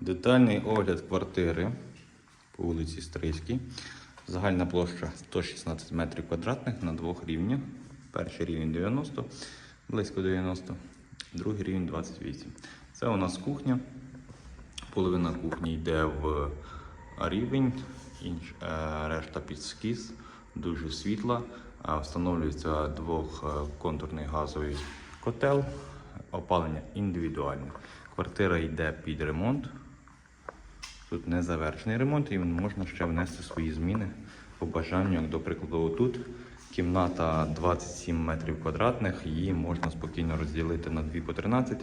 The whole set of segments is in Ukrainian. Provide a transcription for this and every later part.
Детальний огляд квартири по вулиці Стрийській. Загальна площа 116 метрів квадратних на двох рівнях. Перший рівень 90, близько 90, другий рівень 28. Це у нас кухня. Половина кухні йде в рівень, інш, е, решта під скіз, дуже світла. Встановлюється двохконтурний газовий котел, опалення індивідуальне. Квартира йде під ремонт. Тут не завершений ремонт і можна ще внести свої зміни по бажанню. До прикладу, тут кімната 27 метрів квадратних, її можна спокійно розділити на 2 по 13.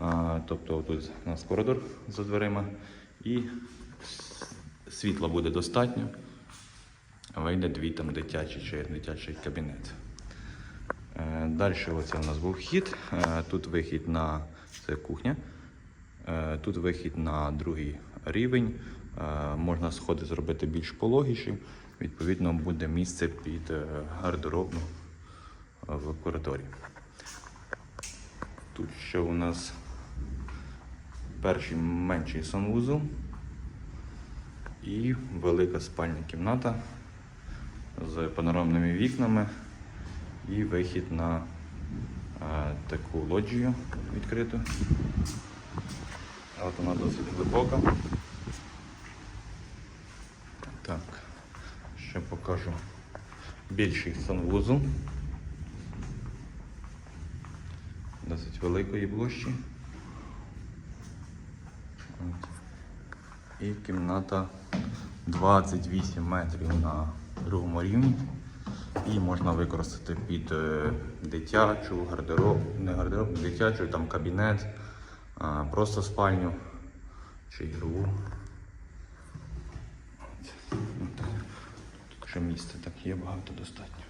А, тобто тут у нас коридор за дверима і світла буде достатньо. Вийде дві там дитячі чи дитячий кабінет. Е, Далі оце у нас був вхід. Е, Тут вихід на це кухня. Е, Тут вихід на другий рівень. Е, Можна сходи зробити більш пологіші. Відповідно, буде місце під е, гардеробну в коридорі. Тут ще у нас перший менший санвузол і велика спальня кімната з панорамними вікнами і вихід на таку лоджію відкриту. От вона досить глибока. Так, ще покажу більший санвузол. Досить великої площі. І кімната 28 метрів на другому рівні. І можна використати під е, дитячу, гардероб, не гардероб, дитячу, там кабінет, а, просто спальню чи ігрову. От. От. Тут вже місця так є багато достатньо.